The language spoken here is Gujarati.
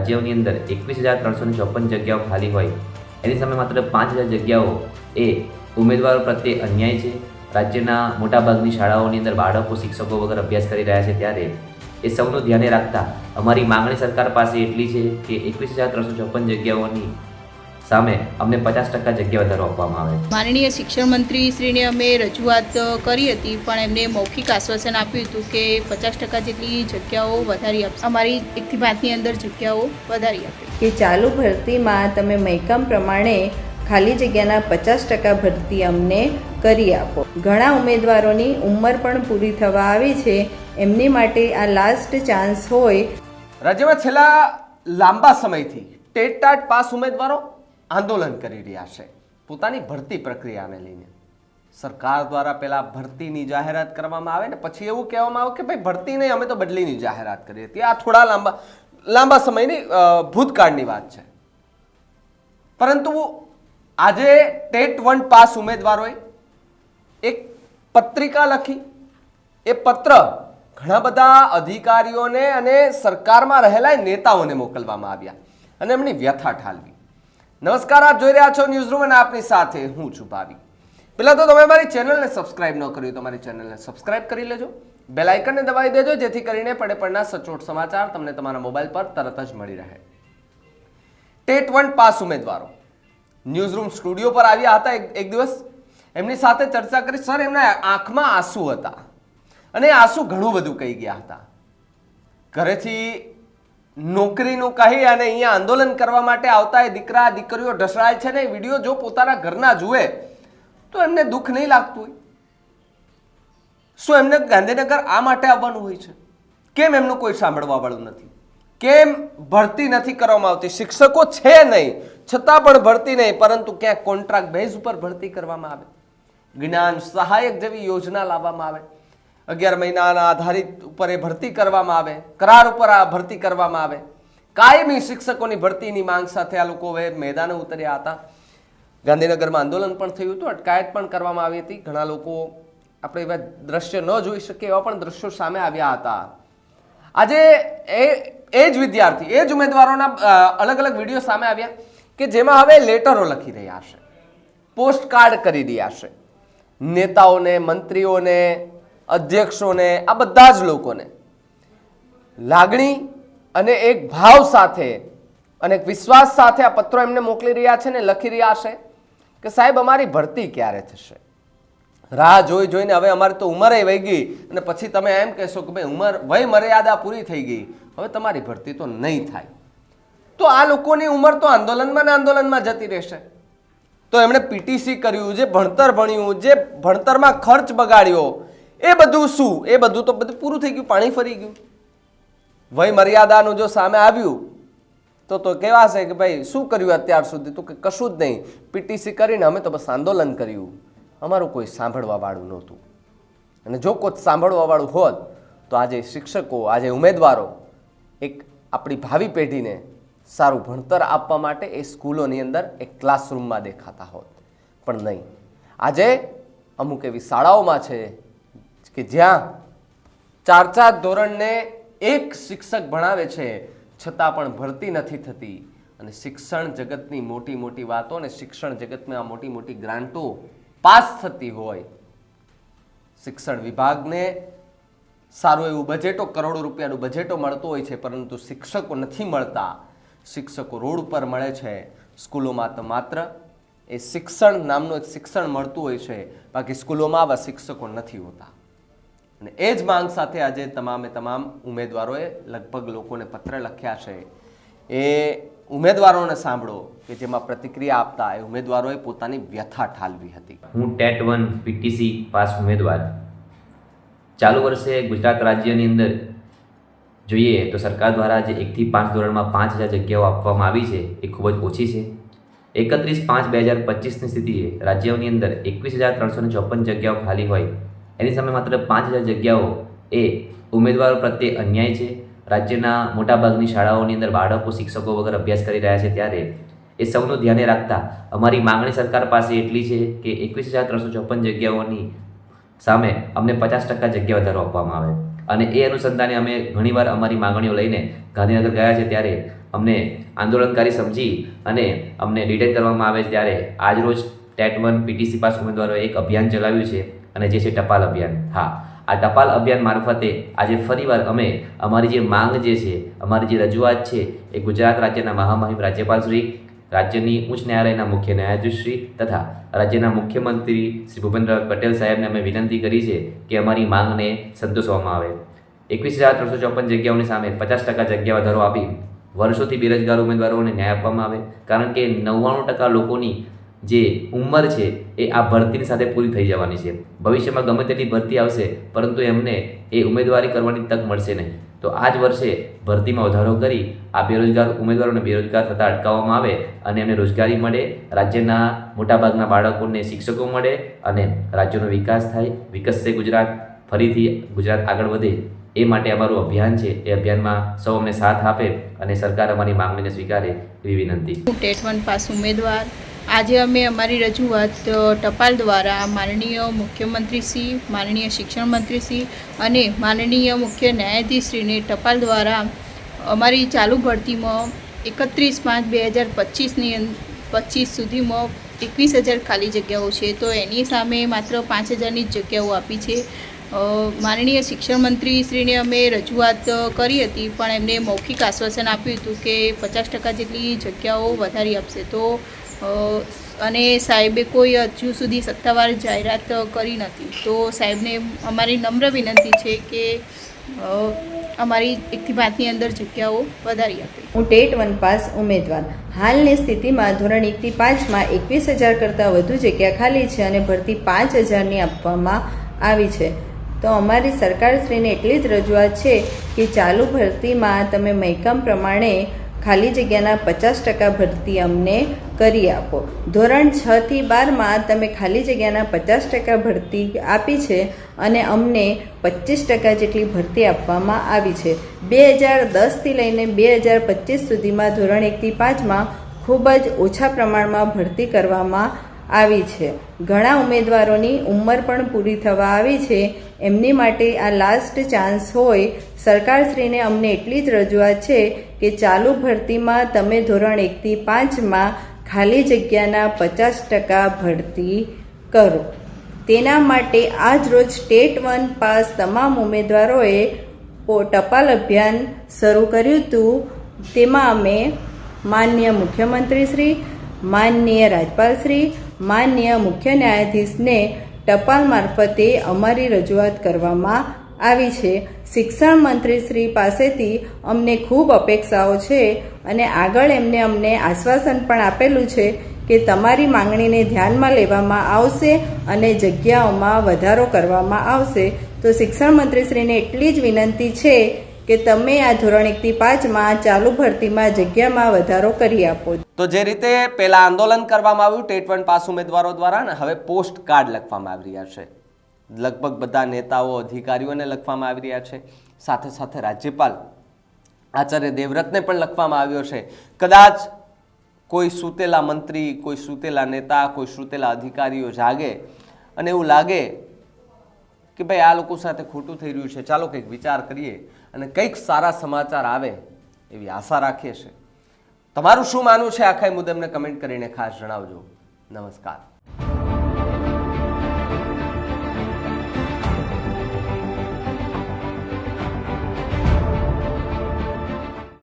રાજ્યોની અંદર એકવીસ હજાર ત્રણસો ચોપન જગ્યાઓ ખાલી હોય. એની સામે માત્ર પાંચ હજાર જગ્યાઓ એ ઉમેદવારો પ્રત્યે અન્યાય છે. રાજ્યના મોટાભાગની શાળાઓની અંદર બાળકો, શિક્ષકો વગર અભ્યાસ કરી રહ્યા છે ત્યારે એ સૌનું ધ્યાને રાખતા અમારી માંગણી સરકાર પાસે એટલી છે કે એકવીસ હજાર ત્રણસો ચોપન જગ્યાઓની સામે અમને પચાસ ટકા જગ્યા વધારો આપવામાં આવે માનનીય શિક્ષણ મંત્રી શ્રીને અમે રજૂઆત કરી હતી પણ એમને મૌખિક આશ્વાસન આપ્યું હતું કે પચાસ ટકા જેટલી જગ્યાઓ વધારી આપશે. અમારી એકથી પાંચની અંદર જગ્યાઓ વધારી આપે. કે ચાલુ ભરતીમાં તમે મહેકમ પ્રમાણે ખાલી જગ્યાના પચાસ ટકા ભરતી અમને કરી આપો. ઘણા ઉમેદવારોની ઉંમર પણ પૂરી થવા આવી છે. એમની માટે આ લાસ્ટ ચાન્સ હોય. રાજ્યમાં છેલ્લા લાંબા સમયથી ટેટ ટાટ પાસ ઉમેદવારો આંદોલન કરી રહ્યા છે. પોતાની ભરતી પ્રક્રિયાને લઈને. સરકાર દ્વારા પહેલાં ભરતીની જાહેરાત કરવામાં આવે ને પછી એવું કહેવામાં આવે કે ભાઈ ભરતી નહીં અમે તો બદલીની જાહેરાત કરીએ. હતી આ થોડા લાંબા લાંબા સમયની ભૂતકાળની વાત છે. પરંતુ આજે ટેટ વન પાસ ઉમેદવારોએ એક પત્રિકા લખી. એ પત્ર ઘણા બધા અધિકારીઓને અને સરકારમાં રહેલા નેતાઓને મોકલવામાં આવ્યા. અને એમની વ્યથા ઠાલવી. નમસ્કાર, આપ જોઈ રહ્યા છો ન્યૂઝ રૂમ અને આપની સાથે હું છું ભાવી. પહેલાં તો તમે મારી ચેનલને સબસ્ક્રાઇબ ન કર્યું તો મારી ચેનલને સબસ્ક્રાઇબ કરી લેજો. બેલ આઇકનને દબાવી દેજો, જેથી કરીને પડે પડના સચોટ સમાચાર તમને તમારા મોબાઈલ પર તરત જ મળી રહે. ટેટ વન પાસ ઉમેદવારો. ન્યૂઝ રૂમ સ્ટુડિયો પર આવ્યા હતા એક દિવસ. એમની સાથે ચર્ચા કરી, સર, એમના આંખમાં આંસુ હતા. અને આંસુ ઘણું બધું કહી ગયા હતા. ઘરેથી નોકરીનું કહી અને અહીંયા આંદોલન કરવા માટે આવતા એ દીકરા, દીકરીઓ ઢસડાય છે ને, વીડિયો જો પોતાના ઘરના જુએ, તો એમને દુઃખ નહીં લાગતું હોય. શું એમને ગાંધીનગર આ માટે આવવાનું હોય છે? કેમ એમનું કોઈ સાંભળવા વાળું નથી? કેમ ભરતી નથી કરવામાં આવતી? શિક્ષકો છે નહીં, છતાં પણ ભરતી નહીં, પરંતુ ક્યાંક કોન્ટ્રાક્ટ બેઝ ઉપર ભરતી કરવામાં આવે. જ્ઞાન સહાયક જેવી યોજના લાવવામાં આવે. અગિયાર મહિનાના આધારિત ઉપર એ ભરતી કરવામાં આવે, કરાર ઉપર આ ભરતી કરવામાં આવે. કાયમી શિક્ષકોની ભરતીની માંગ સાથે આ લોકો હવે મેદાને ઉતર્યા હતા. ગાંધીનગરમાં આંદોલન પણ થયું હતું, અટકાયત પણ કરવામાં આવી હતી. ઘણા લોકો આપણે એવા દ્રશ્ય ન જોઈ શકીએ એવા પણ દ્રશ્યો સામે આવ્યા હતા. આજે એ એ જ વિદ્યાર્થી, એ જ ઉમેદવારોના અલગ અલગ વીડિયો સામે આવ્યા કે જેમાં હવે લેટરો લખી રહ્યા છે પોસ્ટ કાર્ડ કરી રહ્યા છે. નેતાઓને, મંત્રીઓને અધ્યક્ષોને, આ બધા જ લોકોને. લાગણી અને એક ભાવ સાથે અને એક વિશ્વાસ સાથે આ પત્રો એમને મોકલી રહ્યા છે ને લખી રહ્યા છે કે સાહેબ, અમારી ભરતી ક્યારે થશે? રાહ જોઈ જોઈને હવે અમારી તો ઉંમરે વહી ગઈ અને પછી તમે એમ કહેશો કે ભાઈ, ઉંમર, વય મર્યાદા પૂરી થઈ ગઈ. હવે તમારી ભરતી તો નહીં થાય. તો આ લોકોની ઉંમર તો આંદોલનમાં ને આંદોલનમાં જતી રહેશે. તો એમણે પીટીસી કર્યું, જે ભણતર ભણ્યું, જે ભણતરમાં ખર્ચ બગાડ્યો એ બધું શું? એ બધું તો બધું પૂરું થઈ ગયું, પાણી ફરી ગયું. વય મર્યાદાનું જો સામે આવ્યું, તો તો કહેવાશે કે ભાઈ, શું કર્યું અત્યાર સુધી? તો કે કશું જ નહીં. પીટીસી કરીને અમે તો બસ આંદોલન કર્યું. અમારું કોઈ સાંભળવા વાળું નહોતું. અને જો કોઈ સાંભળવા વાળું હોત, તો આજે શિક્ષકો, આજે ઉમેદવારો એક આપણી ભાવિ પેઢીને સારું ભણતર આપવા માટે એ સ્કૂલોની અંદર એક ક્લાસરૂમમાં દેખાતા હોત. પણ નહીં. આજે અમુક એવી શાળાઓમાં છે કે જ્યાં ચાર ચાર ધોરણને એક શિક્ષક ભણાવે છે, છતાં પણ ભરતી નથી થતી. અને શિક્ષણ જગતની મોટી મોટી વાતો અને શિક્ષણ જગતમાં મોટી મોટી ગ્રાન્ટો પાસ થતી હોય, શિક્ષણ વિભાગને સારું એવું બજેટો કરોડો રૂપિયાનું બજેટો મળતો હોય છે, પરંતુ શિક્ષકો નથી મળતા. શિક્ષકો રોડ ઉપર મળે છે, સ્કૂલોમાં તો માત્ર એ શિક્ષણ નામનું એક શિક્ષણ મળતું હોય છે, બાકી સ્કૂલોમાં આવા શિક્ષકો નથી હોતા. અને એ જ માંગ સાથે આજે તમામે તમામ ઉમેદવારોએ લગભગ લોકોને પત્ર લખ્યા છે. એ ઉમેદવારોને સાંભળો કે જેમાં પ્રતિક્રિયા આપતા એ ઉમેદવારોએ પોતાની વ્યથા ઠાલવી હતી. હું ટેટ વન પીટીસી પાસ ઉમેદવાર. ચાલુ વર્ષે ગુજરાત રાજ્યની અંદર જોઈએ તો સરકાર દ્વારા જે એકથી પાંચ ધોરણમાં પાંચ હજાર જગ્યાઓ આપવામાં આવી છે એ ખૂબ જ ઓછી છે. એકત્રીસ પાંચ બે હજાર પચીસની સ્થિતિએ રાજ્યોની અંદર એકવીસ હજાર ત્રણસો ચોપન જગ્યાઓ ખાલી હોય એની સામે માત્ર પાંચ હજાર જગ્યાઓ એ ઉમેદવારો પ્રત્યે અન્યાય છે. રાજ્યના મોટાભાગની શાળાઓની અંદર બાળકો, શિક્ષકો વગર અભ્યાસ કરી રહ્યા છે ત્યારે એ સૌનું ધ્યાને રાખતા અમારી માંગણી સરકાર પાસે એટલી છે કે એકવીસ હજાર ત્રણસો ચોપન જગ્યાઓની સામે અમને પચાસ ટકા જગ્યા વધારો આપવામાં આવે. અને એ અનુસંધાને અમે ઘણીવાર અમારી માંગણીઓ લઈને ગાંધીનગર ગયા છે ત્યારે અમને આંદોલનકારી સમજી અને અમને ડિટેન કરવામાં આવે છે ત્યારે આજરોજ ટેટ વન પીટીસી પાસ ઉમેદવારોએ એક અભિયાન ચલાવ્યું છે. અને જે છે ટપાલ અભિયાન. હા, આ ટપાલ અભિયાન મારફતે આજે ફરીવાર અમે અમારી જે માંગ જે છે, અમારી જે રજૂઆત છે, એ ગુજરાત રાજ્યના મહામહિમ રાજ્યપાલ શ્રી, રાજ્યની ઉચ્ચ ન્યાયાલયના મુખ્ય ન્યાયાધીશ શ્રી તથા રાજ્યના મુખ્યમંત્રી શ્રી ભૂપેન્દ્ર પટેલ સાહેબને અમે વિનંતી કરી છે કે અમારી માંગને સંતોષવામાં આવે. એકવીસ હજાર ત્રણસો ચોપન જગ્યાઓની સામે પચાસ ટકા જગ્યા વધારો આપી વર્ષોથી બેરોજગાર ઉમેદવારોને ન્યાય આપવામાં આવે. કારણ કે નવ્વાણું ટકા લોકોની જે ઉંમર છે એ આ ભરતીની સાથે પૂરી થઈ જવાની છે. ભવિષ્યમાં ગમે તેટલી ભરતી આવશે, પરંતુ એમને એ ઉમેદવારી કરવાની તક મળશે નહીં. તો આ જ વર્ષે ભરતીમાં વધારો કરી આ બેરોજગાર ઉમેદવારોને બેરોજગાર થતાં અટકાવવામાં આવે અને એમને રોજગારી મળે, રાજ્યના મોટાભાગના બાળકોને શિક્ષકો મળે અને રાજ્યનો વિકાસ થાય વિકસશે ગુજરાત, ફરીથી ગુજરાત આગળ વધે. એ માટે અમારું અભિયાન છે. એ અભિયાનમાં સૌ અમને સાથ આપે અને સરકાર અમારી માંગણીને સ્વીકારે એવી વિનંતી. ટેટ વન પાસ ઉમેદવાર આજે અમે અમારી રજૂઆત ટપાલ દ્વારા માનનીય મુખ્યમંત્રીશ્રી માનનીય શિક્ષણ મંત્રી શ્રી અને માનનીય મુખ્ય ન્યાયાધીશશ્રીને ટપાલ દ્વારા અમારી ચાલુ ભરતીમાં એકત્રીસ પાંચ બે હજાર પચીસની પચીસ સુધીમાં એકવીસ હજાર ખાલી જગ્યાઓ છે. તો એની સામે માત્ર પાંચ હજારની જ જગ્યાઓ આપી છે. માનનીય શિક્ષણ મંત્રીશ્રીને અમે રજૂઆત કરી હતી, પણ એમને મૌખિક આશ્વાસન આપ્યું હતું કે પચાસ ટકા જેટલી જગ્યાઓ વધારી આપશે. તો અને સાહેબે કોઈ હજુ સુધી સત્તાવાર જાહેરાત કરી નથી. તો સાહેબને અમારી નમ્ર વિનંતી છે કે અમારી એકથી પાંચની અંદર જગ્યાઓ વધારી આપે. હું ટેટ વન પાસ ઉમેદવાર. હાલની સ્થિતિમાં ધોરણ એકથી પાંચમાં એકવીસ હજાર કરતાં વધુ જગ્યા ખાલી છે અને ભરતી પાંચ હજારની આપવામાં આવી છે. તો અમારી સરકારશ્રીને એટલી જ રજૂઆત છે કે ચાલુ ભરતીમાં તમે મહેકમ પ્રમાણે ખાલી જગ્યાના પચાસ ટકા ભરતી અમને કરી આપો. ધોરણ છ થી બારમાં તમે ખાલી જગ્યાના પચાસ ટકા ભરતી આપી છે અને અમને પચીસ ટકા જેટલી ભરતી આપવામાં આવી છે. બે હજાર દસથી લઈને બે હજાર પચીસ સુધીમાં ધોરણ એકથી પાંચમાં ખૂબ જ ઓછા પ્રમાણમાં ભરતી કરવામાં આવી છે. ઘણા ઉમેદવારોની ઉંમર પણ પૂરી થવા આવી છે. એમની માટે આ લાસ્ટ ચાન્સ હોય. સરકારશ્રીને અમને એટલી જ રજૂઆત છે કે ચાલુ ભરતીમાં તમે ધોરણ એકથી પાંચમાં ખાલી જગ્યાના પચાસ ટકા ભરતી કરો. તેના માટે આજ રોજ સ્ટેટ વન પાસ તમામ ઉમેદવારોએ ટપાલ અભિયાન શરૂ કર્યું હતું. તેમાં અમે માન્ય મુખ્યમંત્રીશ્રી માનનીય રાજપાલશ્રી, માન્ય મુખ્ય ન્યાયાધીશને ટપાલ મારફતે અમારી રજૂઆત કરવામાં આવી છે. શિક્ષણ મંત્રીશ્રી પાસેથી અમને ખૂબ અપેક્ષાઓ છે અને આગળ એમને અમને આશ્વાસન પણ આપેલું છે કે તમારી માંગણીને ધ્યાનમાં લેવામાં આવશે અને જગ્યાઓમાં વધારો કરવામાં આવશે. તો શિક્ષણ મંત્રીશ્રીને એટલી જ વિનંતી છે કે તમે આ ધોરણ એકથી પાંચમાં ચાલુ ભરતીમાં જગ્યામાં વધારો કરી આપો. તો જે રીતે પેલા આંદોલન કરવામાં આવ્યું, ટેટ વન પાસ ઉમેદવારો દ્વારા ને હવે પોસ્ટ કાર્ડ લખવામાં આવી રહ્યા છે. લગભગ બધા નેતાઓ, અધિકારીઓને લખવામાં આવી રહ્યા છે. સાથે સાથે રાજ્યપાલ આચાર્ય દેવવ્રતને પણ લખવામાં આવ્યો છે. કદાચ કોઈ સૂતેલા મંત્રી, કોઈ સૂતેલા નેતા, કોઈ સૂતેલા અધિકારીઓ જાગે અને એવું લાગે કે ભાઈ આ લોકો સાથે ખોટું થઈ રહ્યું છે. ચાલો કંઈક વિચાર કરીએ અને કંઈક સારા સમાચાર આવે એવી આશા રાખીએ છીએ. તમારું શું માનવું છે? આખા મુદ્દે અમને કમેન્ટ કરીને ખાસ જણાવજો. નમસ્કાર.